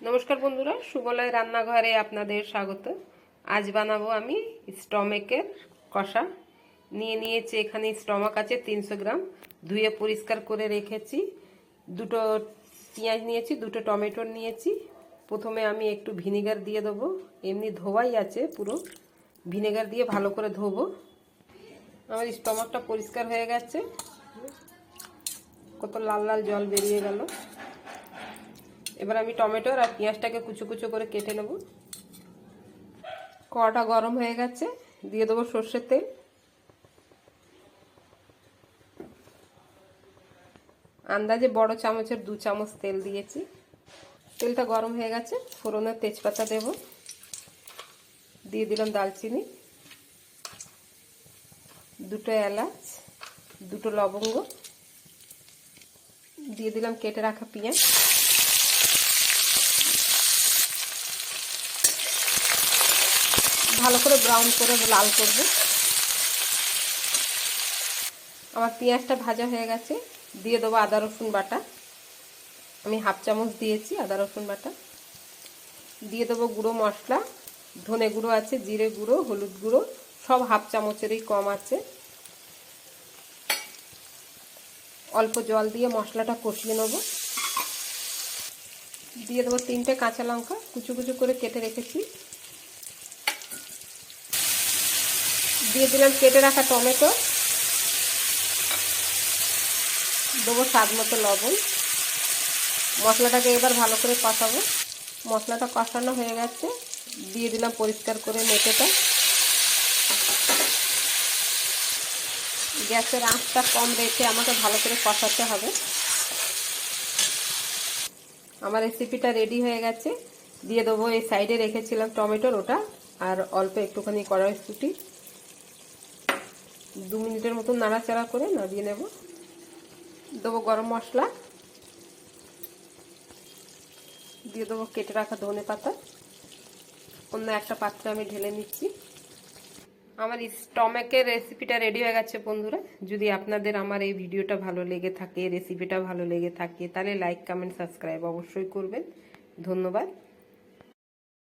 নমস্কার বন্ধুরা সুবলয় রান্নাঘরে আপনাদের স্বাগত। আজ বানাবো আমি স্টমেকের কষা। নিয়ে নিয়েছি এখানে স্টমাক আছে তিনশো গ্রাম। ধুয়ে পরিষ্কার করে রেখেছি। দুটো পেঁয়াজ নিয়েছি, দুটো টমেটো নিয়েছি। প্রথমে আমি একটু ভিনেগার দিয়ে দেবো। এমনি ধোয়াই আছে পুরো। ভিনেগার দিয়ে ভালো করে ধোবো। আমার স্টমাকটা পরিষ্কার হয়ে গেছে। কত লাল লাল জল বেরিয়ে গেল। এবার আমি টমেটো আর পেঁয়াজটাকে কুচো কুচো করে কেটে নেব। কড়াটা গরম হয়ে গেছে, দিয়ে দেবো সর্ষের তেল। আন্দাজে বড় চামচের দু চামচ তেল দিয়েছি। তেলটা গরম হয়ে গেছে ফোড়নের তেজপাতা দেব। দিয়ে দিলাম দালচিনি। দুটো এলাচ, দুটো লবঙ্গ। দিয়ে দিলাম কেটে রাখা পেঁয়াজ। ভালো করে ব্রাউন করে লাল করব। আমার পেঁয়াজটা ভাজা হয়ে গেছে, দিয়ে দেবো আদা, রসুন বাটা। আমি হাফ চামচ দিয়েছি আদা, রসুন বাটা। দিয়ে দেবো গুঁড়ো মশলা, ধনে গুঁড়ো আছে, জিরে গুঁড়ো, হলুদ গুঁড়ো, সব হাফ চামচেরই কম আছে। অল্প জল দিয়ে মশলাটা কষিয়ে নেব। দিয়ে দেবো তিনটে কাঁচা লঙ্কা, কুচু কুচু করে কেটে রেখেছি। দিয়ে দিলাম, কেটে রাখা টমেটো। দেবো স্বাদ মতো লবণ। মশলাটাকে এবার ভালো করে কষাবো। মশলাটা কষানো হয়ে গেছে। দিয়ে দিলাম পরিষ্কার করে মেটেটা গ্যাসের আঁচটা কম রেখে আমাকে ভালো করে কষাতে হবে। আমার রেসিপিটা রেডি হয়ে গেছে। দিয়ে দেবো এই সাইডে রেখেছিলাম টমেটোর ওটা। আর অল্প একটুখানি কড়াইশুটি দু মিনিটের মতো নাড়াচাড়া করে নাড়িয়ে নেব। দেবো গরম মশলা। দিয়ে দেবো কেটে রাখা ধনে পাতা। অন্য একটা পাত্রে আমি ঢেলে নিচ্ছি। আমার স্টমেকের রেসিপিটা রেডি হয়ে গেছে বন্ধুরা। যদি আপনাদের আমার এই ভিডিওটা ভালো লেগে থাকে রেসিপিটা ভালো লেগে থাকে, তাহলে লাইক কমেন্ট সাবস্ক্রাইব অবশ্যই করবেন। ধন্যবাদ।